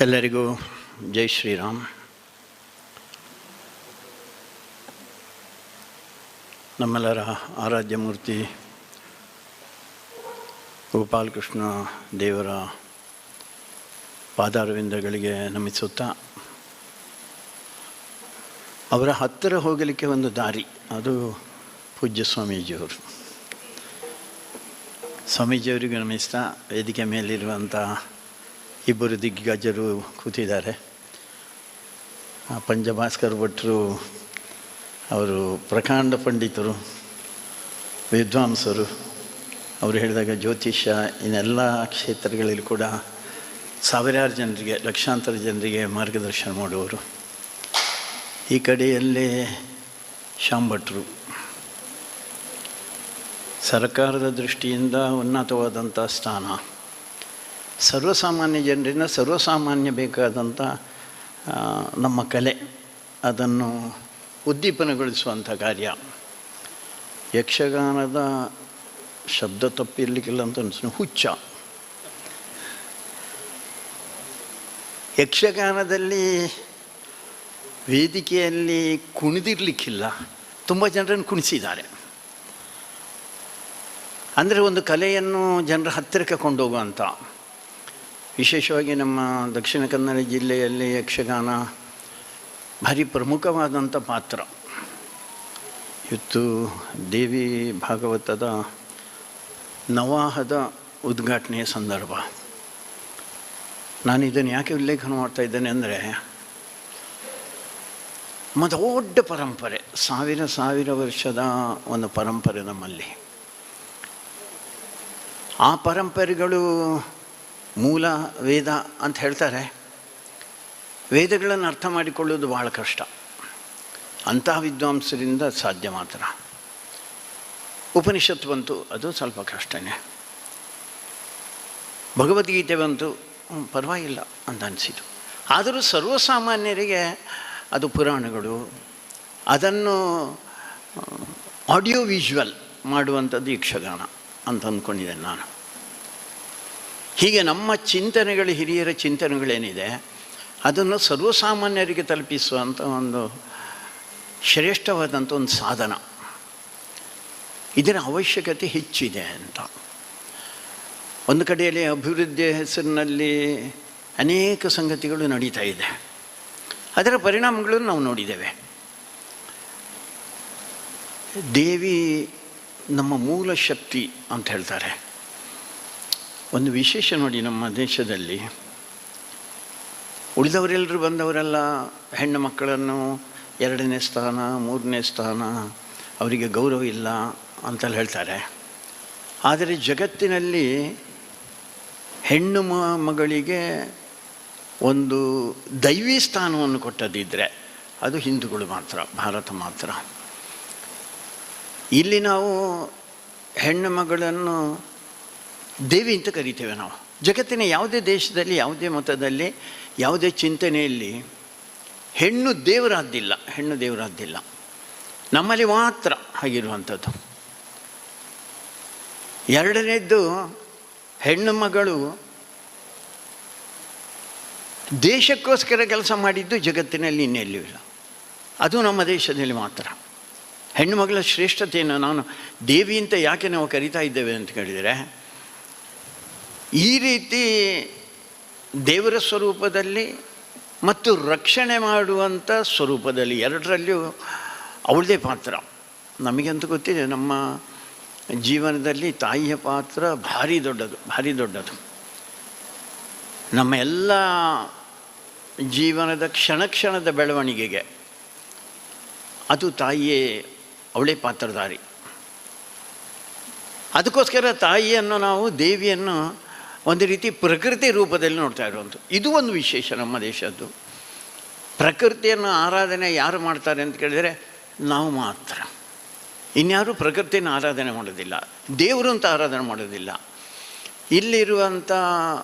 ಎಲ್ಲರಿಗೂ ಜೈ ಶ್ರೀರಾಮ್. ನಮ್ಮೆಲ್ಲರ ಆರಾಧ್ಯ ಮೂರ್ತಿ ಗೋಪಾಲಕೃಷ್ಣ ದೇವರ ಪಾದಾರವಿಂದಗಳಿಗೆ ನಮಿಸುತ್ತಾ, ಅವರ ಹತ್ತಿರ ಹೋಗಲಿಕ್ಕೆ ಒಂದು ದಾರಿ, ಅದು ಪೂಜ್ಯ ಸ್ವಾಮೀಜಿಯವರು. ಸ್ವಾಮೀಜಿಯವರಿಗೆ ನಮಿಸ್ತಾ, ವೇದಿಕೆ ಮೇಲಿರುವಂಥ ಇಬ್ಬರು ದಿಗ್ಗಜರು ಕೂತಿದ್ದಾರೆ. ಆ ಪಂಚಭಾಸ್ಕರ್ ಭಟ್ರು, ಅವರು ಪ್ರಕಾಂಡ ಪಂಡಿತರು, ವಿದ್ವಾಂಸರು, ಅವರು ಹೇಳಿದಾಗ ಜ್ಯೋತಿಷ್ಯ, ಇನ್ನೆಲ್ಲ ಕ್ಷೇತ್ರಗಳಲ್ಲಿ ಕೂಡ ಸಾವಿರಾರು ಜನರಿಗೆ, ಲಕ್ಷಾಂತರ ಜನರಿಗೆ ಮಾರ್ಗದರ್ಶನ ಮಾಡುವವರು. ಈ ಕಡೆಯಲ್ಲೇ ಶಾಂಭಟ್ರು. ಭಟ್ರು ಸರ್ಕಾರದ ದೃಷ್ಟಿಯಿಂದ ಉನ್ನತವಾದಂಥ ಸ್ಥಾನ. ಸರ್ವಸಾಮಾನ್ಯ ಜನರಿಂದ ಸರ್ವಸಾಮಾನ್ಯ ಬೇಕಾದಂಥ ನಮ್ಮ ಕಲೆ, ಅದನ್ನು ಉದ್ದೀಪನಗೊಳಿಸುವಂಥ ಕಾರ್ಯ. ಯಕ್ಷಗಾನದ ಶಬ್ದ ತಪ್ಪಿರಲಿಕ್ಕಿಲ್ಲ ಅಂತ ಅನಿಸ್ತು. ಹುಚ್ಚ. ಯಕ್ಷಗಾನದಲ್ಲಿ ವೇದಿಕೆಯಲ್ಲಿ ಕುಣಿದಿರಲಿಕ್ಕಿಲ್ಲ. ತುಂಬ ಜನರನ್ನು ಕುಣಿಸಿದ್ದಾರೆ. ಅಂದರೆ ಒಂದು ಕಲೆಯನ್ನು ಜನರ ಹತ್ತಿರಕ್ಕೆ ಕೊಂಡೋಗುವಂಥ ವಿಶೇಷವಾಗಿ ನಮ್ಮ ದಕ್ಷಿಣ ಕನ್ನಡ ಜಿಲ್ಲೆಯಲ್ಲಿ ಯಕ್ಷಗಾನ ಭಾರಿ ಪ್ರಮುಖವಾದಂಥ ಪಾತ್ರ. ಇವತ್ತು ದೇವಿ ಭಾಗವತದ ನವಾಹದ ಉದ್ಘಾಟನೆಯ ಸಂದರ್ಭ. ನಾನು ಇದನ್ನು ಯಾಕೆ ಉಲ್ಲೇಖನ ಮಾಡ್ತಾ ಇದ್ದೇನೆ ಅಂದರೆ ದೊಡ್ಡ ಪರಂಪರೆ, ಸಾವಿರ ಸಾವಿರ ವರ್ಷದ ಒಂದು ಪರಂಪರೆ ನಮ್ಮಲ್ಲಿ. ಆ ಪರಂಪರೆಗಳು ಮೂಲ ವೇದ ಅಂತ ಹೇಳ್ತಾರೆ. ವೇದಗಳನ್ನು ಅರ್ಥ ಮಾಡಿಕೊಳ್ಳೋದು ಭಾಳ ಕಷ್ಟ. ಅಂತಹ ವಿದ್ವಾಂಸರಿಂದ ಸಾಧ್ಯ ಮಾತ್ರ. ಉಪನಿಷತ್ತು ಬಂತು, ಅದು ಸ್ವಲ್ಪ ಕಷ್ಟನೇ. ಭಗವದ್ಗೀತೆ ಬಂತು ಪರವಾಗಿಲ್ಲ ಅಂತ ಅನಿಸಿತು ಆದರೂ ಸರ್ವಸಾಮಾನ್ಯರಿಗೆ ಅದು ಪುರಾಣಗಳು, ಅದನ್ನು, ಆಡಿಯೋ ವಿಜುವಲ್ ಮಾಡುವಂಥದ್ದು ಯಕ್ಷಗಾನ ಅಂತ ಅಂದ್ಕೊಂಡಿದ್ದೇನೆ ನಾನು. ಹೀಗೆ ನಮ್ಮ ಚಿಂತನೆಗಳು ಹಿರಿಯರ ಚಿಂತನೆಗಳೇನಿದೆ, ಅದನ್ನು ಸರ್ವಸಾಮಾನ್ಯರಿಗೆ ತಲುಪಿಸುವಂಥ ಒಂದು ಶ್ರೇಷ್ಠವಾದಂಥ ಒಂದು ಸಾಧನ. ಇದರ ಅವಶ್ಯಕತೆ ಹೆಚ್ಚಿದೆ ಅಂತ. ಒಂದು ಕಡೆಯಲ್ಲಿ ಅಭಿವೃದ್ಧಿಯ ಹೆಸರಿನಲ್ಲಿ ಅನೇಕ ಸಂಗತಿಗಳು ನಡೀತಾ ಇದೆ. ಅದರ ಪರಿಣಾಮಗಳನ್ನು ನಾವು ನೋಡಿದ್ದೇವೆ. ದೇವಿ ನಮ್ಮ ಮೂಲ ಶಕ್ತಿ ಅಂತ ಹೇಳ್ತಾರೆ. ಒಂದು ವಿಶೇಷ ನೋಡಿ ನಮ್ಮ ದೇಶದಲ್ಲಿ. ಉಳಿದವರೆಲ್ಲರೂ ಬಂದವರೆಲ್ಲ ಹೆಣ್ಣು ಮಕ್ಕಳನ್ನು ಎರಡನೇ ಸ್ಥಾನ, ಮೂರನೇ ಸ್ಥಾನ, ಅವರಿಗೆ ಗೌರವ ಇಲ್ಲ ಅಂತೆಲ್ಲ ಹೇಳ್ತಾರೆ. ಆದರೆ ಜಗತ್ತಿನಲ್ಲಿ ಹೆಣ್ಣು ಮಗಳಿಗೆ ಒಂದು ದೈವಿ ಸ್ಥಾನವನ್ನು ಕೊಟ್ಟದಿದ್ದರೆ ಅದು ಹಿಂದೂಗಳು ಮಾತ್ರ, ಭಾರತ ಮಾತ್ರ. ಇಲ್ಲಿ ನಾವು ಹೆಣ್ಣು ಮಗಳನ್ನು ದೇವಿ ಅಂತ ಕರಿತೇವೆ ನಾವು. ಜಗತ್ತಿನ ಯಾವುದೇ ದೇಶದಲ್ಲಿ, ಯಾವುದೇ ಮತದಲ್ಲಿ, ಯಾವುದೇ ಚಿಂತನೆಯಲ್ಲಿ ಹೆಣ್ಣು ದೇವರಾದ್ದಿಲ್ಲ ಹೆಣ್ಣು ದೇವರಾದ್ದಿಲ್ಲ. ನಮ್ಮಲ್ಲಿ ಮಾತ್ರ ಆಗಿರುವಂಥದ್ದು. ಎರಡನೇದ್ದು ಹೆಣ್ಣು ಮಗಳು ದೇಶಕ್ಕೋಸ್ಕರ ಕೆಲಸ ಮಾಡಿದ್ದು ಜಗತ್ತಿನಲ್ಲಿ ಇನ್ನೆಲ್ಲೂ ಇಲ್ಲ. ಅದು ನಮ್ಮ ದೇಶದಲ್ಲಿ ಮಾತ್ರ. ಹೆಣ್ಣು ಮಗಳ ಶ್ರೇಷ್ಠತೆಯನ್ನು ನಾನು ದೇವಿ ಅಂತ ಯಾಕೆ ನಾವು ಕರಿತಾ ಇದ್ದೇವೆ ಅಂತ ಕೇಳಿದರೆ ಈ ರೀತಿ ದೇವರ ಸ್ವರೂಪದಲ್ಲಿ ಮತ್ತು ರಕ್ಷಣೆ ಮಾಡುವಂಥ ಸ್ವರೂಪದಲ್ಲಿ ಎರಡರಲ್ಲೂ ಅವಳದೇ ಪಾತ್ರ. ನಮಗಂತೂ ಗೊತ್ತಿದೆ, ನಮ್ಮ ಜೀವನದಲ್ಲಿ ತಾಯಿಯ ಪಾತ್ರ ಭಾರಿ ದೊಡ್ಡದು ಭಾರಿ ದೊಡ್ಡದು. ನಮ್ಮ ಎಲ್ಲ ಜೀವನದ ಕ್ಷಣ ಕ್ಷಣದ ಬೆಳವಣಿಗೆಗೆ ಅದು ತಾಯಿಯೇ ಅವಳೇ ಪಾತ್ರಧಾರಿ. ಅದಕ್ಕೋಸ್ಕರ ತಾಯಿಯನ್ನು ನಾವು ದೇವಿಯನ್ನು ಒಂದು ರೀತಿ ಪ್ರಕೃತಿ ರೂಪದಲ್ಲಿ ನೋಡ್ತಾ ಇರುವಂಥ ಇದು ಒಂದು ವಿಶೇಷ ನಮ್ಮ ದೇಶದ್ದು. ಪ್ರಕೃತಿಯನ್ನು ಆರಾಧನೆ ಯಾರು ಮಾಡ್ತಾರೆ ಅಂತ ಕೇಳಿದರೆ, ನಾವು ಮಾತ್ರ. ಇನ್ಯಾರು ಪ್ರಕೃತಿಯನ್ನು ಆರಾಧನೆ ಮಾಡೋದಿಲ್ಲ. ದೇವರು ಅಂತ ಆರಾಧನೆ ಮಾಡೋದಿಲ್ಲ. ಇಲ್ಲಿರುವಂಥ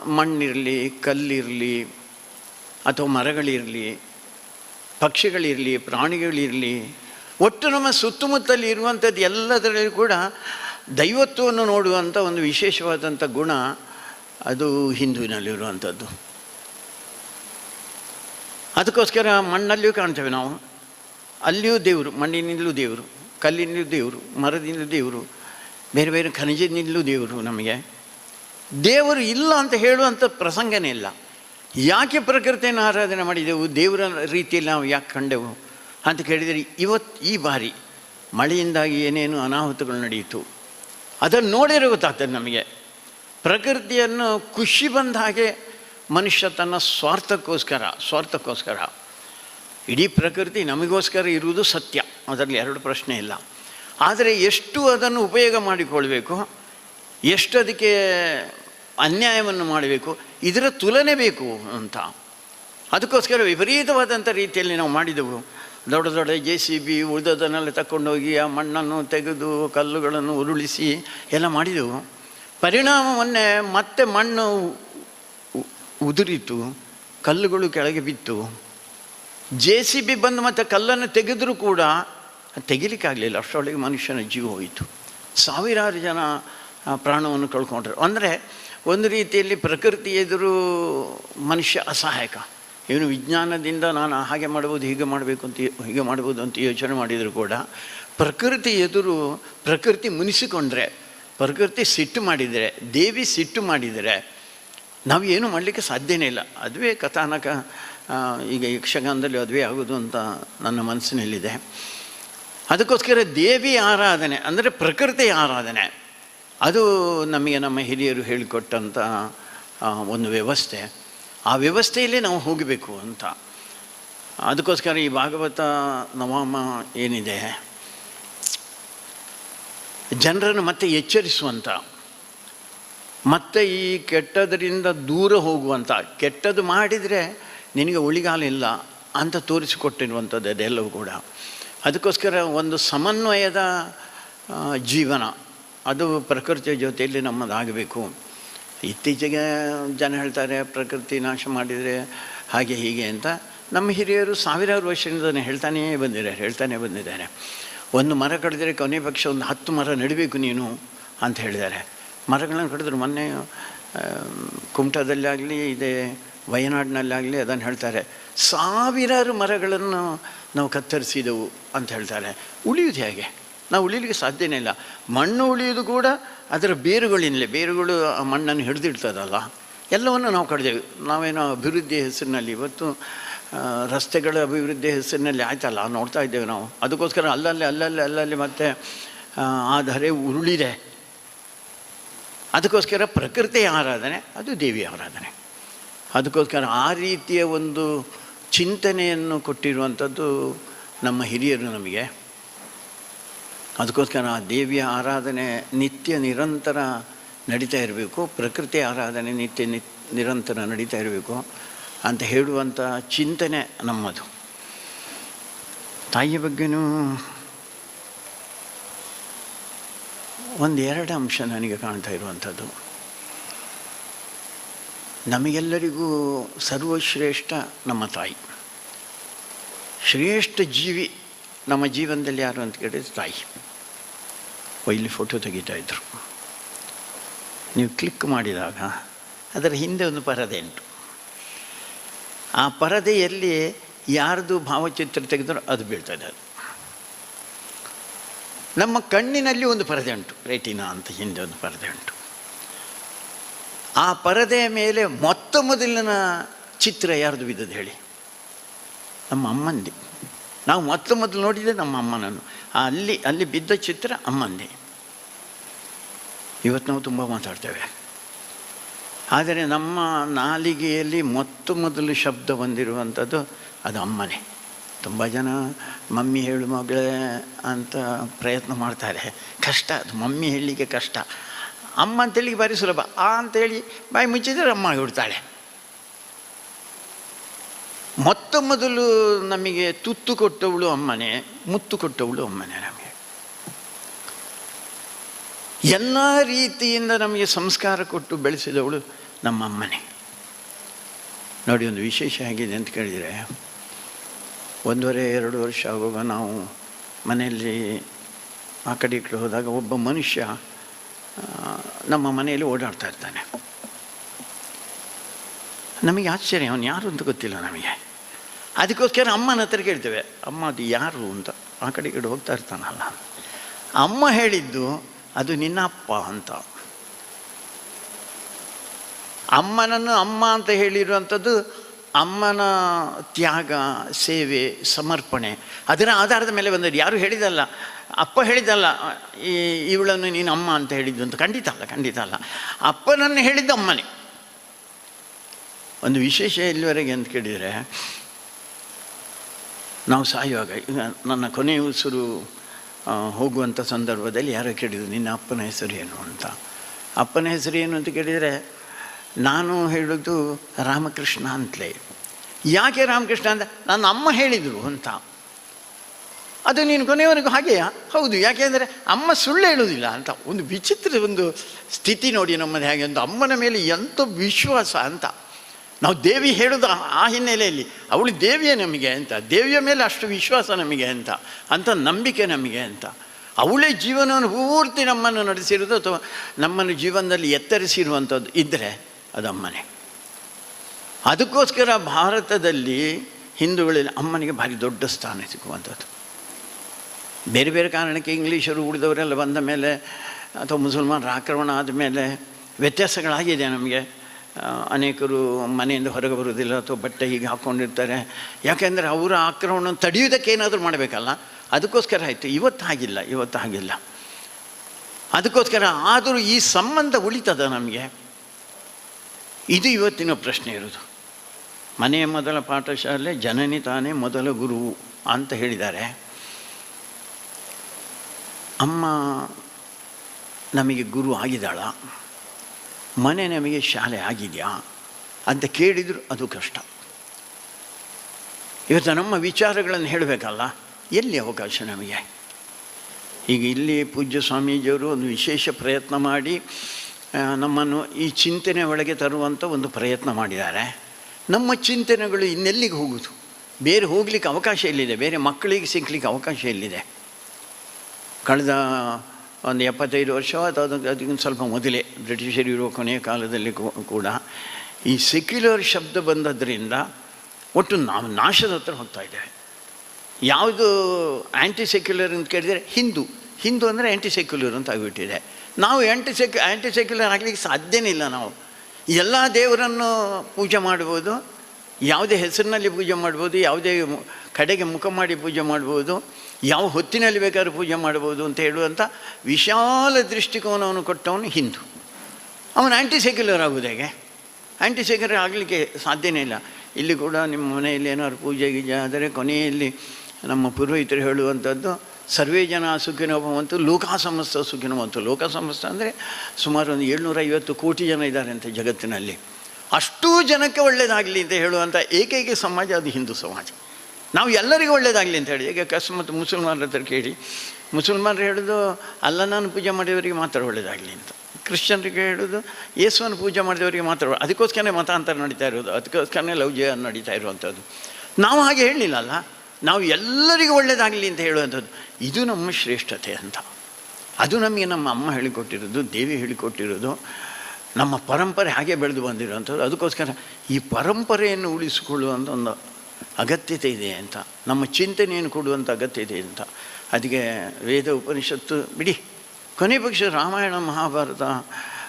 ಮಣ್ಣಿರಲಿ, ಕಲ್ಲಿರಲಿ, ಅಥವಾ ಮರಗಳಿರಲಿ, ಪಕ್ಷಿಗಳಿರಲಿ, ಪ್ರಾಣಿಗಳಿರಲಿ, ಒಟ್ಟು ನಮ್ಮ ಸುತ್ತಮುತ್ತಲಿ ಇರುವಂಥದ್ದು ಎಲ್ಲದರಲ್ಲಿ ಕೂಡ ದೈವತ್ವವನ್ನು ನೋಡುವಂಥ ಒಂದು ವಿಶೇಷವಾದಂಥ ಗುಣ ಅದು ಹಿಂದುವಿನಲ್ಲಿರುವಂಥದ್ದು. ಅದಕ್ಕೋಸ್ಕರ ಮಣ್ಣಲ್ಲಿಯೂ ಕಾಣ್ತೇವೆ ನಾವು. ಅಲ್ಲಿಯೂ ದೇವರು, ಮಣ್ಣಿನಿಂದಲೂ ದೇವರು, ಕಲ್ಲಿನಿಂದಲೂ ದೇವರು, ಮರದಿಂದಲೂ ದೇವರು, ಬೇರೆ ಬೇರೆ ಖನಿಜದಿಂದಲೂ ದೇವರು ನಮಗೆ. ದೇವರು ಇಲ್ಲ ಅಂತ ಹೇಳುವಂಥ ಪ್ರಸಂಗನೇ ಇಲ್ಲ. ಯಾಕೆ ಪ್ರಕೃತಿಯನ್ನು ಆರಾಧನೆ ಮಾಡಿದೆವು? ದೇವರ ರೀತಿಯಲ್ಲಿ ನಾವು ಯಾಕೆ ಕಂಡೆವು? ಅಂತ ಕೇಳಿದರೆ ಇವತ್ತು ಈ ಬಾರಿ ಮಳೆಯಿಂದಾಗಿ ಏನೇನು ಅನಾಹುತಗಳು ನಡೆಯಿತು. ಅದನ್ನು ನೋಡಿದರೆ ಗೊತ್ತಾಗ್ತದೆ ನಮಗೆ. ಪ್ರಕೃತಿಯನ್ನು ಖುಷಿ ಬಂದ ಹಾಗೆ ಮನುಷ್ಯ ತನ್ನ ಸ್ವಾರ್ಥಕ್ಕೋಸ್ಕರ ಸ್ವಾರ್ಥಕ್ಕೋಸ್ಕರ. ಇಡೀ ಪ್ರಕೃತಿ ನಮಗೋಸ್ಕರ ಇರುವುದು ಸತ್ಯ, ಅದರಲ್ಲಿ ಎರಡು ಪ್ರಶ್ನೆ ಇಲ್ಲ. ಆದರೆ ಎಷ್ಟು ಅದನ್ನು ಉಪಯೋಗ ಮಾಡಿಕೊಳ್ಬೇಕು, ಎಷ್ಟು ಅದಕ್ಕೆ ಅನ್ಯಾಯವನ್ನು ಮಾಡಬೇಕು, ಇದರ ತುಲನೆ ಬೇಕು ಅಂತ. ಅದಕ್ಕೋಸ್ಕರ ವಿಪರೀತವಾದಂಥ ರೀತಿಯಲ್ಲಿ ನಾವು ಮಾಡಿದೆವು. ದೊಡ್ಡ ದೊಡ್ಡ ಜೆ ಸಿ ಬಿ ಉಳಿದದನ್ನೆಲ್ಲ ತಗೊಂಡೋಗಿ ಆ ಮಣ್ಣನ್ನು ತೆಗೆದು, ಕಲ್ಲುಗಳನ್ನು ಉರುಳಿಸಿ ಎಲ್ಲ ಮಾಡಿದೆವು. ಪರಿಣಾಮವನ್ನೇ ಮತ್ತೆ ಮಣ್ಣು ಉದುರಿತು, ಕಲ್ಲುಗಳು ಕೆಳಗೆ ಬಿತ್ತು. ಜೆ ಸಿ ಬಿ ಬಂದು ಮತ್ತೆ ಕಲ್ಲನ್ನು ತೆಗೆದರೂ ಕೂಡ ತೆಗಿಲಿಕ್ಕಾಗಲಿಲ್ಲ ಅಷ್ಟರೊಳಗೆ ಮನುಷ್ಯನ ಜೀವ ಹೋಯಿತು. ಸಾವಿರಾರು ಜನ ಪ್ರಾಣವನ್ನು ಕಳ್ಕೊಂಡ್ರು. ಅಂದರೆ ಒಂದು ರೀತಿಯಲ್ಲಿ ಪ್ರಕೃತಿ ಎದುರು ಮನುಷ್ಯ ಅಸಹಾಯಕ. ಇವನು ವಿಜ್ಞಾನದಿಂದ ನಾನು ಹಾಗೆ ಮಾಡ್ಬೋದು ಹೀಗೆ ಮಾಡಬೇಕು ಅಂತ ಹೀಗೆ ಮಾಡ್ಬೋದು ಅಂತ ಯೋಚನೆ ಮಾಡಿದರೂ ಕೂಡ ಪ್ರಕೃತಿ ಎದುರು ಪ್ರಕೃತಿ ಮುನಿಸಿಕೊಂಡ್ರೆ ಪ್ರಕೃತಿ ಸಿಟ್ಟು ಮಾಡಿದರೆ, ದೇವಿ ಸಿಟ್ಟು ಮಾಡಿದರೆ ನಾವು ಏನು ಮಾಡಲಿಕ್ಕೆ ಸಾಧ್ಯನೇ ಇಲ್ಲ. ಅದುವೇ ಕಥಾನಕ ಈಗ ಯಕ್ಷಗಾನದಲ್ಲಿ ಅದುವೇ ಆಗೋದು ಅಂತ ನನ್ನ ಮನಸ್ಸಿನಲ್ಲಿದೆ. ಅದಕ್ಕೋಸ್ಕರ ದೇವಿ ಆರಾಧನೆ, ಅಂದರೆ ಪ್ರಕೃತಿ ಆರಾಧನೆ, ಅದು ನಮಗೆ ನಮ್ಮ ಹಿರಿಯರು ಹೇಳಿಕೊಟ್ಟಂಥ ಒಂದು ವ್ಯವಸ್ಥೆ. ಆ ವ್ಯವಸ್ಥೆಯಲ್ಲಿ ನಾವು ಹೋಗಬೇಕು ಅಂತ. ಅದಕ್ಕೋಸ್ಕರ ಈ ಭಾಗವತ ನವಾಮ ಏನಿದೆ? ಜನರನ್ನು ಮತ್ತೆ ಎಚ್ಚರಿಸುವಂಥ ಮತ್ತೆ ಈ ಕೆಟ್ಟದರಿಂದ ದೂರ ಹೋಗುವಂಥ ಕೆಟ್ಟದ್ದು ಮಾಡಿದರೆ ನಿನಗೆ ಉಳಿಗಾಲ ಇಲ್ಲ ಅಂತ ತೋರಿಸಿಕೊಟ್ಟಿರುವಂಥದ್ದು ಅದೆಲ್ಲವೂ ಕೂಡ. ಅದಕ್ಕೋಸ್ಕರ ಒಂದು ಸಮನ್ವಯದ ಜೀವನ, ಅದು ಪ್ರಕೃತಿಯ ಜೊತೆಯಲ್ಲಿ ನಮ್ಮದಾಗಬೇಕು. ಇತ್ತೀಚೆಗೆ ಜನ ಹೇಳ್ತಾರೆ, ಪ್ರಕೃತಿ ನಾಶ ಮಾಡಿದರೆ ಹಾಗೆ ಹೀಗೆ ಅಂತ. ನಮ್ಮ ಹಿರಿಯರು ಸಾವಿರಾರು ವರ್ಷದಿಂದ ಹೇಳ್ತಾನೇ ಬಂದಿದ್ದಾರೆ, ಹೇಳ್ತಾನೆ ಬಂದಿದ್ದಾರೆ. ಒಂದು ಮರ ಕಡಿದ್ರೆ ಕೊನೆ ಪಕ್ಷ ಒಂದು ಹತ್ತು ಮರ ನೆಡಬೇಕು ನೀನು ಅಂತ ಹೇಳಿದ್ದಾರೆ. ಮರಗಳನ್ನು ಕಡಿದ್ರು ಮೊನ್ನೆ ಕುಮಟಾದಲ್ಲಾಗಲಿ, ಇದೇ, ವಯನಾಡಿನಲ್ಲಾಗಲಿ ಅದನ್ನು ಹೇಳ್ತಾರೆ. ಸಾವಿರಾರು ಮರಗಳನ್ನು ನಾವು ಕತ್ತರಿಸಿದೆವು ಅಂತ ಹೇಳ್ತಾರೆ. ಉಳಿಯುವುದು ಹೇಗೆ? ನಾವು ಉಳಿಲಿಕ್ಕೆ ಸಾಧ್ಯನೇ ಇಲ್ಲ. ಮಣ್ಣು ಉಳಿಯೋದು ಕೂಡ ಅದರ ಬೇರುಗಳಿಂದಲೇ. ಬೇರುಗಳು ಆ ಮಣ್ಣನ್ನು ಹಿಡಿದಿಡ್ತದಲ್ಲ. ಎಲ್ಲವನ್ನು ನಾವು ಕಡಿದೆವು. ನಾವೇನೋ ಅಭಿವೃದ್ಧಿ ಹೆಸರಿನಲ್ಲಿ ಇವತ್ತು ರಸ್ತೆಗಳ ಅಭಿವೃದ್ಧಿ ಹೆಸರಿನಲ್ಲಿ ಆಯ್ತಲ್ಲ ನೋಡ್ತಾ ಇದ್ದೇವೆ ನಾವು. ಅದಕ್ಕೋಸ್ಕರ ಅಲ್ಲಲ್ಲಿ ಅಲ್ಲಲ್ಲಿ ಅಲ್ಲಲ್ಲಿ ಮತ್ತೆ ಆ, ಧರೆ ಉರುಳಿದೆ. ಅದಕ್ಕೋಸ್ಕರ ಪ್ರಕೃತಿ ಆರಾಧನೆ ಅದು ದೇವಿ ಆರಾಧನೆ. ಅದಕ್ಕೋಸ್ಕರ ಆ ರೀತಿಯ ಒಂದು ಚಿಂತನೆಯನ್ನು ಕೊಟ್ಟಿರುವಂಥದ್ದು ನಮ್ಮ ಹಿರಿಯರು ನಮಗೆ. ಅದಕ್ಕೋಸ್ಕರ ಆ ದೇವಿಯ ಆರಾಧನೆ ನಿತ್ಯ ನಿರಂತರ ನಡೀತಾ ಇರಬೇಕು ಪ್ರಕೃತಿ ಆರಾಧನೆ ನಿತ್ಯ ನಿರಂತರ ನಡೀತಾ ಇರಬೇಕು. ಅಂತ ಹೇಳುವಂಥ ಚಿಂತನೆ ನಮ್ಮದು. ತಾಯಿಯ ಬಗ್ಗೆನೂ ಒಂದು ಎರಡು ಅಂಶ ನನಗೆ ಕಾಣ್ತಾ ಇರುವಂಥದ್ದು. ನಮಗೆಲ್ಲರಿಗೂ ಸರ್ವಶ್ರೇಷ್ಠ ನಮ್ಮ ತಾಯಿ. ಶ್ರೇಷ್ಠ ಜೀವಿ ನಮ್ಮ ಜೀವನದಲ್ಲಿ ಯಾರು ಅಂತ ಕೇಳಿದ್ರೆ ತಾಯಿ. ಇಲ್ಲಿ ಫೋಟೋ ತೆಗಿತಾಯಿದ್ರು ನೀವು ಕ್ಲಿಕ್ ಮಾಡಿದಾಗ ಅದರ ಹಿಂದೆ ಒಂದು ಪರದೆ ಉಂಟು. ಆ ಪರದೆಯಲ್ಲಿ ಯಾರ್ದು ಭಾವಚಿತ್ರ ತೆಗೆದರೂ ಅದು ಬೀಳ್ತದೆ ಅದು. ನಮ್ಮ ಕಣ್ಣಿನಲ್ಲಿ ಒಂದು ಪರದೆ ಉಂಟು, ರೆಟಿನಾ ಅಂತ ಹಿಂದೆ ಒಂದು ಪರದೆ ಉಂಟು. ಆ ಪರದೆಯ ಮೇಲೆ ಮೊತ್ತ ಮೊದಲಿನ ಚಿತ್ರ ಯಾರ್ದು ಬಿದ್ದದ್ದು ಹೇಳಿ? ನಮ್ಮ ಅಮ್ಮಂದಿ. ನಾವು ಮೊತ್ತ ಮೊದಲು ನೋಡಿದ್ದೆ ನಮ್ಮ ಅಮ್ಮನನ್ನು. ಅಲ್ಲಿ ಅಲ್ಲಿ ಬಿದ್ದ ಚಿತ್ರ ಅಮ್ಮಂದಿ. ಇವತ್ತು ನಾವು ತುಂಬ ಮಾತಾಡ್ತೇವೆ. ಆದರೆ ನಮ್ಮ ನಾಲಿಗೆಯಲ್ಲಿ ಮೊತ್ತ ಮೊದಲು ಶಬ್ದ ಬಂದಿರುವಂಥದ್ದು ಅದು ಅಮ್ಮನೇ. ತುಂಬ ಜನ ಮಮ್ಮಿ ಹೇಳು ಮಗಳೇ ಅಂತ ಪ್ರಯತ್ನ ಮಾಡ್ತಾರೆ. ಕಷ್ಟ, ಅದು ಮಮ್ಮಿ ಹೇಳಲಿಕ್ಕೆ ಕಷ್ಟ. ಅಮ್ಮ ಅಂತೇಳಿ ಭಾರಿ ಸುಲಭ. ಆ ಅಂತೇಳಿ ಬಾಯಿ ಮುಚ್ಚಿದರೆ ಅಮ್ಮ ಹೇಳ್ತಾಳೆ. ಮೊತ್ತ ಮೊದಲು ನಮಗೆ ತುತ್ತು ಕೊಟ್ಟವಳು ಅಮ್ಮನೇ, ಮುತ್ತು ಕೊಟ್ಟವಳು ಅಮ್ಮನೇ ಎಲ್ಲ ರೀತಿಯಿಂದ ನಮಗೆ ಸಂಸ್ಕಾರ ಕೊಟ್ಟು ಬೆಳೆಸಿದವಳು ನಮ್ಮ ಅಮ್ಮನೇ. ನೋಡಿ, ಒಂದು ವಿಶೇಷ ಆಗಿದೆ ಅಂತ ಕೇಳಿದರೆ, ಒಂದೂವರೆ, ಎರಡು ವರ್ಷ ಆಗುವಾಗ ನಾವು ಮನೆಯಲ್ಲಿ ಆ ಕಡೆ ಈ ಹೋದಾಗ ಒಬ್ಬ ಮನುಷ್ಯ ನಮ್ಮ ಮನೆಯಲ್ಲಿ ಓಡಾಡ್ತಾ ಇರ್ತಾನೆ. ನಮಗೆ ಆಶ್ಚರ್ಯ, ಅವನು ಯಾರು ಅಂತ ಗೊತ್ತಿಲ್ಲ ನಮಗೆ. ಅದಕ್ಕೋಸ್ಕರ ಅಮ್ಮನ ಹತ್ರ ಕೇಳ್ತೇವೆ, ಅಮ್ಮ, ಅದು ಯಾರು? ಅಂತ. ಆ ಕಡೆ ಈ ಕಡೆ ಹೋಗ್ತಾ ಇರ್ತಾನಲ್ಲ. ಅಮ್ಮ ಹೇಳಿದ್ದು ಅದು ನಿನ್ನ ಅಪ್ಪ ಅಂತ. ಅಮ್ಮನನ್ನು ಅಮ್ಮ ಅಂತ ಹೇಳಿರುವಂಥದ್ದು ಅಮ್ಮನ ತ್ಯಾಗ, ಸೇವೆ, ಸಮರ್ಪಣೆ. ಅದರ ಆಧಾರದ ಮೇಲೆ ಬಂದದ್ದು. ಯಾರು ಹೇಳಿದಲ್ಲ ಅಪ್ಪ ಹೇಳಿದಲ್ಲ ಈ ಇವಳನ್ನು ನೀನು ಅಮ್ಮ ಅಂತ ಹೇಳಿದ್ದು ಅಂತ. ಖಂಡಿತ ಅಲ್ಲ ಖಂಡಿತ ಅಲ್ಲ. ಅಪ್ಪನನ್ನು ಹೇಳಿದ್ದು ಅಮ್ಮನೇ. ಒಂದು ವಿಶೇಷ ಇಲ್ಲಿವರೆಗೆ ಅಂತ ಕೇಳಿದರೆ, ನಾವು ಸಾಯುವಾಗ, ಈಗ ನನ್ನ ಕೊನೆಯ ಉಸಿರು ಹೋಗುವಂಥ ಸಂದರ್ಭದಲ್ಲಿ ಯಾರೋ ಕೇಳಿದ್ರು, ನಿನ್ನ ಅಪ್ಪನ ಹೆಸರು ಏನು? ಅಂತ. ಅಪ್ಪನ ಹೆಸರು ಏನು ಅಂತ ಕೇಳಿದರೆ, ನಾನು ಹೇಳೋದು ರಾಮಕೃಷ್ಣ ಅಂತಲೇ. ಯಾಕೆ ರಾಮಕೃಷ್ಣ ಅಂತ? ನನ್ನ ಅಮ್ಮ ಹೇಳಿದರು ಅಂತ. ಅದು ನೀನು ಕೊನೆಯವರೆಗೂ ಹಾಗೆಯಾ? ಹೌದು. ಯಾಕೆಂದರೆ ಅಮ್ಮ ಸುಳ್ಳು ಹೇಳುವುದಿಲ್ಲ ಅಂತ. ಒಂದು ವಿಚಿತ್ರ ಒಂದು ಸ್ಥಿತಿ ನೋಡಿ ನಮ್ಮದು ಹೇಗೆ. ಒಂದು ಅಮ್ಮನ ಮೇಲೆ ಎಂಥ ವಿಶ್ವಾಸ ಅಂತ. ನಾವು ದೇವಿ ಹೇಳೋದು ಆ- ಹಿನ್ನೆಲೆಯಲ್ಲಿ, ಅವಳು ದೇವಿಯೇ ನಮಗೆ ಅಂತ, ದೇವಿಯ ಮೇಲೆ ಅಷ್ಟು ವಿಶ್ವಾಸ ನಮಗೆ ಅಂತ ಅಂತ ನಂಬಿಕೆ ನಮಗೆ ಅಂತ. ಅವಳೇ ಜೀವನವನ್ನು ಪೂರ್ತಿ ನಮ್ಮನ್ನು ನಡೆಸಿರೋದು ಅಥವಾ ನಮ್ಮನ್ನು ಜೀವನದಲ್ಲಿ ಎತ್ತರಿಸಿರುವಂಥದ್ದು ಇದ್ದರೆ ಅದು ಅಮ್ಮನೇ ಅದಕ್ಕೋಸ್ಕರ ಭಾರತದಲ್ಲಿ ಹಿಂದೂಗಳಲ್ಲಿ ಅಮ್ಮನಿಗೆ ಭಾರಿ ದೊಡ್ಡ ಸ್ಥಾನ ಸಿಗುವಂಥದ್ದು ಬೇರೆ ಬೇರೆ ಕಾರಣಕ್ಕೆ ಇಂಗ್ಲೀಷರು ಉಳಿದವರೆಲ್ಲ ಬಂದ ಮೇಲೆ, ಅಥವಾ ಮುಸಲ್ಮಾನರ ಆಕ್ರಮಣ ಆದಮೇಲೆ ವ್ಯತ್ಯಾಸಗಳಾಗಿದೆ ನಮಗೆ. ಅನೇಕರು ಮನೆಯಿಂದ ಹೊರಗೆ ಬರುವುದಿಲ್ಲ ಅಥವಾ ಬಟ್ಟೆ ಹೀಗೆ ಹಾಕ್ಕೊಂಡಿರ್ತಾರೆ ಯಾಕೆಂದರೆ ಅವರ ಆಕ್ರಮಣ ತಡೆಯೋದಕ್ಕೆ ಏನಾದರೂ ಮಾಡಬೇಕಲ್ಲ? ಅದಕ್ಕೋಸ್ಕರ ಆಯಿತು. ಇವತ್ತು ಆಗಿಲ್ಲ ಇವತ್ತು ಆಗಿಲ್ಲ ಅದಕ್ಕೋಸ್ಕರ ಆದರೂ ಈ ಸಂಬಂಧ ಉಳಿತದ ನಮಗೆ? ಇದು ಇವತ್ತಿನ ಪ್ರಶ್ನೆ ಇರೋದು ಮನೆಯ ಮೊದಲ ಪಾಠಶಾಲೆ ಜನನಿ ತಾನೇ ಮೊದಲ ಗುರು ಅಂತ ಹೇಳಿದ್ದಾರೆ. ಅಮ್ಮ ನಮಗೆ ಗುರು ಆಗಿದ್ದಾಳ. ಮನೆ ನಮಗೆ ಶಾಲೆ ಆಗಿದೆಯಾ ಅಂತ ಕೇಳಿದರೂ ಅದು ಕಷ್ಟ. ಇವತ್ತು ನಮ್ಮ ವಿಚಾರಗಳನ್ನು ಹೇಳಬೇಕಲ್ಲ, ಎಲ್ಲಿ ಅವಕಾಶ ನಮಗೆ? ಈಗ ಇಲ್ಲಿ ಪೂಜ್ಯ ಸ್ವಾಮೀಜಿಯವರು ಒಂದು ವಿಶೇಷ ಪ್ರಯತ್ನ ಮಾಡಿ ನಮ್ಮನ್ನು ಈ ಚಿಂತನೆ ಒಳಗೆ ತರುವಂಥ ಒಂದು ಪ್ರಯತ್ನ ಮಾಡಿದ್ದಾರೆ. ನಮ್ಮ ಚಿಂತನೆಗಳು ಇನ್ನೆಲ್ಲಿಗೆ ಹೋಗುವುದು ಬೇರೆ ಹೋಗಲಿಕ್ಕೆ ಅವಕಾಶ ಎಲ್ಲಿದೆ? ಬೇರೆ ಮಕ್ಕಳಿಗೆ ಸಿಗ್ಲಿಕ್ಕೆ ಅವಕಾಶ ಎಲ್ಲಿದೆ? ಕಳೆದ ಒಂದು ಎಪ್ಪತ್ತೈದು ವರ್ಷ ಅಥವಾ ಅದಕ್ಕೆ ಅದಕ್ಕಿಂತ ಸ್ವಲ್ಪ ಮೊದಲೇ ಬ್ರಿಟಿಷರು ಇರುವ ಕೊನೆಯ ಕಾಲದಲ್ಲಿ ಕೂಡ. ಈ ಸೆಕ್ಯುಲರ್ ಶಬ್ದ ಬಂದದ್ರಿಂದ ಒಟ್ಟು ನಾವು ನಾಶದ ಹತ್ರ ಹೋಗ್ತಾ ಇದ್ದೇವೆ. ಯಾವುದು ಆ್ಯಂಟಿ ಸೆಕ್ಯುಲರ್ ಅಂತ ಕೇಳಿದರೆ ಹಿಂದೂ. ಹಿಂದೂ ಅಂದರೆ ಆ್ಯಂಟಿ ಸೆಕ್ಯುಲರ್ ಅಂತ ಆಗಿಬಿಟ್ಟಿದೆ. ನಾವು ಆ್ಯಂಟಿ ಸೆಕ್ಯು ಆ್ಯಂಟಿ ಸೆಕ್ಯುಲರ್ ಆಗಲಿಕ್ಕೆ ಸಾಧ್ಯನೇ ಇಲ್ಲ ನಾವು. ಎಲ್ಲ ದೇವರನ್ನು ಪೂಜೆ ಮಾಡ್ಬೋದು. ಯಾವುದೇ ಹೆಸರಿನಲ್ಲಿ ಪೂಜೆ ಮಾಡ್ಬೋದು. ಯಾವುದೇ ಕಡೆಗೆ ಮುಖ ಮಾಡಿ ಪೂಜೆ ಮಾಡ್ಬೋದು. ಯಾವ ಹೊತ್ತಿನಲ್ಲಿ ಬೇಕಾದ್ರೂ ಪೂಜೆ ಮಾಡ್ಬೋದು ಅಂತ ಹೇಳುವಂಥ ವಿಶಾಲ ದೃಷ್ಟಿಕೋನವನ್ನು ಕೊಟ್ಟವನು ಹಿಂದೂ. ಅವನು ಆ್ಯಂಟಿ ಸೆಕ್ಯುಲರ್ ಆಗೋದು ಹೇಗೆ? ಆ್ಯಂಟಿ ಸೆಕ್ಯುಲರ್ ಆಗಲಿಕ್ಕೆ ಸಾಧ್ಯನೇ ಇಲ್ಲ. ಇಲ್ಲಿ ಕೂಡ ನಿಮ್ಮ ಮನೆಯಲ್ಲಿ ಏನಾದ್ರು ಪೂಜೆ ಗೀಜೆ ಆದರೆ ಕೊನೆಯಲ್ಲಿ ನಮ್ಮ ಪುರೋಹಿತರು ಹೇಳುವಂಥದ್ದು ಸರ್ವೇ ಜನ ಸುಖಿನೋ ಲೋಕ ಸಮಸ್ತ ಸುಖಿನೋ ಭವಂತು. ಲೋಕ ಸಮಸ್ತ ಅಂದರೆ ಸುಮಾರು ಒಂದು ಏಳ್ನೂರೈವತ್ತು ಕೋಟಿ ಜನ ಇದ್ದಾರೆ ಅಂತ ಜಗತ್ತಿನಲ್ಲಿ. ಅಷ್ಟೂ ಜನಕ್ಕೆ ಒಳ್ಳೆಯದಾಗಲಿ ಅಂತ ಹೇಳುವಂಥ ಏಕೈಕ ಸಮಾಜ ಅದು ಹಿಂದೂ ಸಮಾಜ. ನಾವು ಎಲ್ಲರಿಗೂ ಒಳ್ಳೇದಾಗಲಿ ಅಂತ ಹೇಳಿ. ಈಗ ಅಕಸ್ಮಾತ್ ಮುಸಲ್ಮಾನರ ಹತ್ರ ಕೇಳಿ. ಮುಸಲ್ಮಾನರು ಹೇಳೋದು ಅಲ್ಲನನ್ನು ಪೂಜೆ ಮಾಡಿದವರಿಗೆ ಮಾತ್ರ ಒಳ್ಳೇದಾಗಲಿ ಅಂತ. ಕ್ರಿಶ್ಚಿಯನ್ರಿಗೆ ಹೇಳೋದು, ಯೇಸುವನ್ನು ಪೂಜೆ ಮಾಡಿದವರಿಗೆ ಮಾತ್ರ ಅದಕ್ಕೋಸ್ಕರನೇ ಮತಾಂತರ ನಡೀತಾ ಇರೋದು, ಅದಕ್ಕೋಸ್ಕರನೇ ಲವ್ ಜಯ ನಡೀತಾ ಇರುವಂಥದ್ದು. ನಾವು ಹಾಗೆ ಹೇಳಲಿಲ್ಲ ಅಲ್ಲ? ನಾವು ಎಲ್ಲರಿಗೂ ಒಳ್ಳೆಯದಾಗಲಿ ಅಂತ ಹೇಳುವಂಥದ್ದು. ಇದು ನಮ್ಮ ಶ್ರೇಷ್ಠತೆ ಅಂತ. ಅದು ನಮಗೆ ನಮ್ಮ ಅಮ್ಮ ಹೇಳಿಕೊಟ್ಟಿರೋದು, ದೇವಿ ಹೇಳಿಕೊಟ್ಟಿರೋದು, ನಮ್ಮ ಪರಂಪರೆ ಹಾಗೆ ಬೆಳೆದು ಬಂದಿರೋವಂಥದ್ದು. ಅದಕ್ಕೋಸ್ಕರ ಈ ಪರಂಪರೆಯನ್ನು ಉಳಿಸಿಕೊಳ್ಳುವಂಥ ಒಂದು ಅಗತ್ಯತೆ ಇದೆ ಅಂತ. ನಮ್ಮ ಚಿಂತನೆಯನ್ನು ಕೊಡುವಂಥ ಅಗತ್ಯತೆ ಇದೆ ಅಂತ. ಅದಕ್ಕೆ ವೇದ ಉಪನಿಷತ್ತು ಬಿಡಿ. ಕೊನೆ ಪಕ್ಷ ರಾಮಾಯಣ ಮಹಾಭಾರತ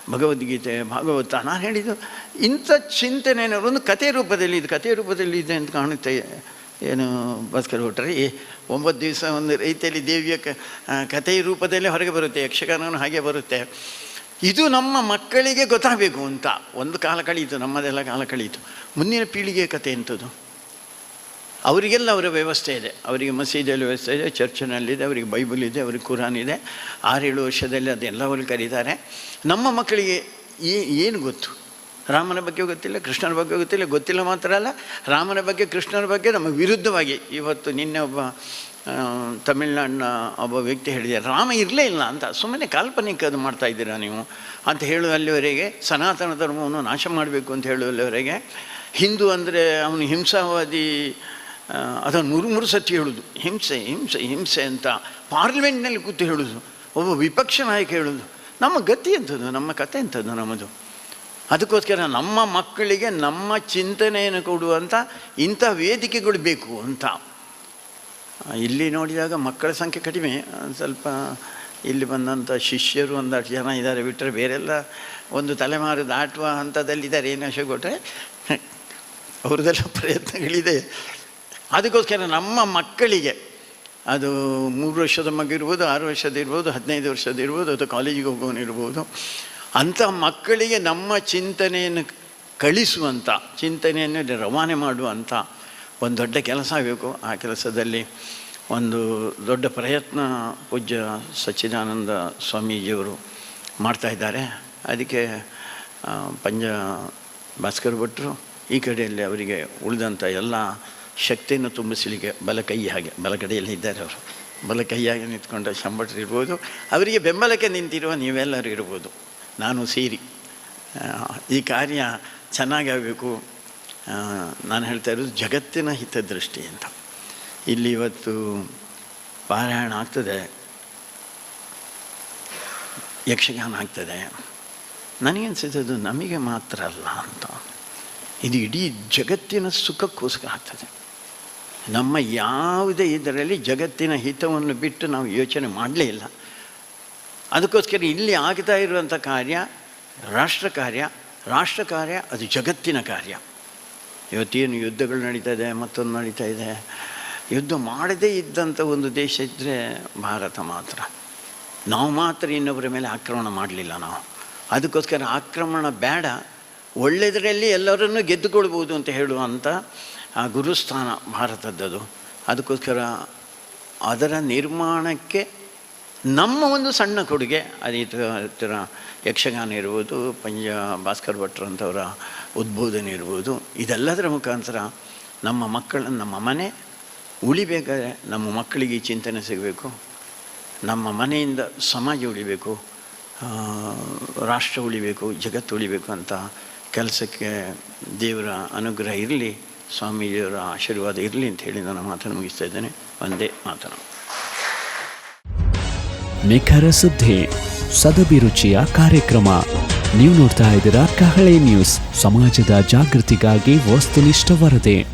ಭಗವದ್ಗೀತೆ ಭಾಗವತ ನಾನು ಹೇಳಿದ್ದು ಇಂಥ ಚಿಂತನೆ ಒಂದು ಕಥೆ ರೂಪದಲ್ಲಿ ಇದು ಕಥೆ ರೂಪದಲ್ಲಿ ಇದೆ ಅಂತ ಕಾಣುತ್ತೆ. ಏನು ಭಾಸ್ಕರ್ ಈ ಒಂಬತ್ತು ದಿವಸ ಒಂದು ರೀತಿಯಲ್ಲಿ ದೇವಿಯ ಕ ಆ, ಕಥೆಯ ರೂಪದಲ್ಲೇ ಹೊರಗೆ ಬರುತ್ತೆ ಯಕ್ಷಗಾನವೂ ಹಾಗೆ ಬರುತ್ತೆ. ಇದು ನಮ್ಮ ಮಕ್ಕಳಿಗೆ ಗೊತ್ತಾಗಬೇಕು ಅಂತ. ಒಂದು ಕಾಲ ಕಳೀತು ನಮ್ಮದೆಲ್ಲ ಕಾಲ ಕಳೀತು. ಮುಂದಿನ ಪೀಳಿಗೆಯ ಕಥೆ ಎಂಥದ್ದು? ಅವರಿಗೆಲ್ಲ ಅವರ ವ್ಯವಸ್ಥೆ ಇದೆ. ಅವರಿಗೆ ಮಸೀದಿಯಲ್ಲಿ ವ್ಯವಸ್ಥೆ ಇದೆ ಚರ್ಚಿನಲ್ಲಿದೆ ಅವರಿಗೆ ಬೈಬಲ್ ಇದೆ, ಅವರಿಗೆ ಕುರಾನ್ ಇದೆ. ಆರೇಳು ವರ್ಷದಲ್ಲಿ ಅದೆಲ್ಲ ಅವರು ಕರೀತಾರೆ. ನಮ್ಮ ಮಕ್ಕಳಿಗೆ ಏನು ಗೊತ್ತು? ರಾಮನ ಬಗ್ಗೆ ಗೊತ್ತಿಲ್ಲ, ಕೃಷ್ಣನ ಬಗ್ಗೆ ಗೊತ್ತಿಲ್ಲ ಗೊತ್ತಿಲ್ಲ ಮಾತ್ರ ಅಲ್ಲ. ರಾಮನ ಬಗ್ಗೆ, ಕೃಷ್ಣನ ಬಗ್ಗೆ ನಮಗೆ ವಿರುದ್ಧವಾಗಿ ಇವತ್ತು ನಿನ್ನೆ ಒಬ್ಬ ತಮಿಳ್ನಾಡಿನ ಒಬ್ಬ ವ್ಯಕ್ತಿ ಹೇಳಿದೆ ರಾಮ ಇರಲೇ ಇಲ್ಲ ಅಂತ, ಸುಮ್ಮನೆ ಕಾಲ್ಪನಿಕ ಅದು ಮಾಡ್ತಾ ಇದ್ದೀರಾ ನೀವು? ಅಂತ ಹೇಳುವಲ್ಲಿವರೆಗೆ ಸನಾತನ ಧರ್ಮವನ್ನು ನಾಶ ಮಾಡಬೇಕು ಅಂತ ಹೇಳುವಲ್ಲಿವರೆಗೆ ಹಿಂದೂ ಅಂದರೆ ಅವನು ಹಿಂಸಾವಾದಿ ಅದನ್ನು ಮೂರು ಮೂರು ಸತಿ ಹೇಳೋದು. ಹಿಂಸೆ ಹಿಂಸೆ ಹಿಂಸೆ ಅಂತ ಪಾರ್ಲಿಮೆಂಟ್ನಲ್ಲಿ ಕೂತು ಹೇಳೋದು. ಒಬ್ಬ ವಿಪಕ್ಷ ನಾಯಕ ಹೇಳೋದು. ನಮ್ಮ ಗತಿ ಎಂಥದ್ದು? ನಮ್ಮ ಕತೆ ಎಂಥದ್ದು ನಮ್ಮದು? ಅದಕ್ಕೋಸ್ಕರ ನಮ್ಮ ಮಕ್ಕಳಿಗೆ ನಮ್ಮ ಚಿಂತನೆಯನ್ನು ಕೊಡುವಂಥ ಇಂಥ ವೇದಿಕೆಗಳು ಬೇಕು ಅಂತ. ಇಲ್ಲಿ ನೋಡಿದಾಗ ಮಕ್ಕಳ ಸಂಖ್ಯೆ ಕಡಿಮೆ. ಸ್ವಲ್ಪ ಇಲ್ಲಿ ಬಂದಂಥ ಶಿಷ್ಯರು ಒಂದಷ್ಟು ಜನ ಇದ್ದಾರೆ. ಬಿಟ್ಟರೆ ಬೇರೆಲ್ಲ ಒಂದು ತಲೆಮಾರು ದಾಟುವ ಹಂತದಲ್ಲಿದ್ದಾರೆ. ಏನು ಆಶೆ ಕೊಟ್ಟರೆ ಅವ್ರದ್ದೆಲ್ಲ ಪ್ರಯತ್ನಗಳಿದೆ. ಅದಕ್ಕೋಸ್ಕರ ನಮ್ಮ ಮಕ್ಕಳಿಗೆ ಅದು ಮೂರು ವರ್ಷದ ಮಗು ಇರ್ಬೋದು, ಆರು ವರ್ಷದ ಇರ್ಬೋದು, ಹದಿನೈದು ವರ್ಷದ ಇರ್ಬೋದು, ಅಥವಾ ಕಾಲೇಜಿಗೆ ಹೋಗೋನು ಇರ್ಬೋದು. ಅಂಥ ಮಕ್ಕಳಿಗೆ ನಮ್ಮ ಚಿಂತನೆಯನ್ನು ಕಳಿಸುವಂಥ, ಚಿಂತನೆಯನ್ನು ರವಾನೆ ಮಾಡುವಂಥ ಒಂದು ದೊಡ್ಡ ಕೆಲಸ ಆಗಬೇಕು. ಆ ಕೆಲಸದಲ್ಲಿ ಒಂದು ದೊಡ್ಡ ಪ್ರಯತ್ನ ಪೂಜ್ಯ ಸಚ್ಚಿದಾನಂದ ಸ್ವಾಮೀಜಿಯವರು ಮಾಡ್ತಾ ಇದ್ದಾರೆ. ಅದಕ್ಕೆ ಪಂಜ ಭಾಸ್ಕರ್ ಭಟ್ರು ಈ ಕಡೆಯಲ್ಲಿ ಅವರಿಗೆ ಉಳಿದಂಥ ಎಲ್ಲ ಶಕ್ತಿಯನ್ನು ತುಂಬಿಸಲಿಕ್ಕೆ ಬಲ ಕೈ ಹಾಗೆ, ಬಲಗಡೆಯಲ್ಲಿ ಇದ್ದಾರೆ ಅವರು. ಬಲ ಕೈಯಾಗಿ ನಿಂತ್ಕೊಂಡ ಶಂಭಟ್ರು ಇರ್ಬೋದು. ಅವರಿಗೆ ಬೆಂಬಲಕ್ಕೆ ನಿಂತಿರುವ ನೀವೆಲ್ಲರೂ ಇರ್ಬೋದು. ನಾನು ಸೇರಿ. ಈ ಕಾರ್ಯ ಚೆನ್ನಾಗಾಗಬೇಕು. ನಾನು ಹೇಳ್ತಾ ಇರೋದು ಜಗತ್ತಿನ ಹಿತದೃಷ್ಟಿ ಅಂತ. ಇಲ್ಲಿ ಇವತ್ತು ಪಾರಾಯಣ ಆಗ್ತದೆ. ಯಕ್ಷಗಾನ ಆಗ್ತದೆ. ನನಗನ್ಸಿದ್ದು ನಮಗೆ ಮಾತ್ರ ಅಲ್ಲ ಅಂತ. ಇದು ಇಡೀ ಜಗತ್ತಿನ ಸುಖಕ್ಕೋಸ್ಕರ ಆಗ್ತದೆ. ನಮ್ಮ ಯಾವುದೇ ಇದರಲ್ಲಿ ಜಗತ್ತಿನ ಹಿತವನ್ನು ಬಿಟ್ಟು ನಾವು ಯೋಚನೆ ಮಾಡಲೇ ಇಲ್ಲ. ಅದಕ್ಕೋಸ್ಕರ ಇಲ್ಲಿ ಆಗ್ತಾ ಇರುವಂಥ ಕಾರ್ಯ ರಾಷ್ಟ್ರ ಕಾರ್ಯ. ರಾಷ್ಟ್ರ ಕಾರ್ಯ, ಅದು ಜಗತ್ತಿನ ಕಾರ್ಯ. ಇವತ್ತೇನು ಯುದ್ಧಗಳು ನಡೀತಾ ಇದೆ, ಮತ್ತೊಂದು ನಡೀತಾ ಇದೆ. ಯುದ್ಧ ಮಾಡದೇ ಇದ್ದಂಥ ಒಂದು ದೇಶ ಇದ್ದರೆ ಭಾರತ ಮಾತ್ರ. ನಾವು ಮಾತ್ರ ಇನ್ನೊಬ್ಬರ ಮೇಲೆ ಆಕ್ರಮಣ ಮಾಡಲಿಲ್ಲ ನಾವು. ಅದಕ್ಕೋಸ್ಕರ ಆಕ್ರಮಣ ಬೇಡ. ಒಳ್ಳೆಯದರಲ್ಲಿ ಎಲ್ಲರನ್ನೂ ಗೆದ್ದುಕೊಳ್ಬೋದು ಅಂತ ಹೇಳುವಂಥ ಆ ಗುರುಸ್ಥಾನ ಭಾರತದ್ದದು. ಅದಕ್ಕೋಸ್ಕರ ಅದರ ನಿರ್ಮಾಣಕ್ಕೆ ನಮ್ಮ ಒಂದು ಸಣ್ಣ ಕೊಡುಗೆ ಅದೇ ಥರ ಯಕ್ಷಗಾನ ಇರ್ಬೋದು, ಪಂಜ ಭಾಸ್ಕರ್ ಭಟ್ರಂಥವರ ಉದ್ಬೋಧನೆ ಇರ್ಬೋದು, ಇದೆಲ್ಲದರ ಮುಖಾಂತರ ನಮ್ಮ ಮಕ್ಕಳ, ನಮ್ಮ ಮನೆ ಉಳಿಬೇಕಾದ್ರೆ ನಮ್ಮ ಮಕ್ಕಳಿಗೆ ಚಿಂತನೆ ಸಿಗಬೇಕು, ನಮ್ಮ ಮನೆಯಿಂದ ಸಮಾಜ ಉಳಿಬೇಕು ರಾಷ್ಟ್ರ ಉಳಿಬೇಕು, ಜಗತ್ತು ಉಳಿಬೇಕು ಅಂತ ಕೆಲಸಕ್ಕೆ ದೇವರ ಅನುಗ್ರಹ ಇರಲಿ. ಸ್ವಾಮೀಜಿಯವರ ಆಶೀರ್ವಾದ ಇರಲಿ ಅಂತ ಹೇಳಿ ನಾನು ಮಾತನ್ನು ಮುಗಿಸ್ತಾ ಇದ್ದೇನೆ. ಒಂದೇ ಮಾತನ್ನು. ನಿಖರ ಸುದ್ದಿ ಸದಭಿರುಚಿಯ ಕಾರ್ಯಕ್ರಮ. ನೀವು ನೋಡ್ತಾ ಇದ್ದೀರಾ ಕಹಳೆ ನ್ಯೂಸ್. ಸಮಾಜದ ಜಾಗೃತಿಗಾಗಿ ವಸ್ತುನಿಷ್ಠ ವರದಿ.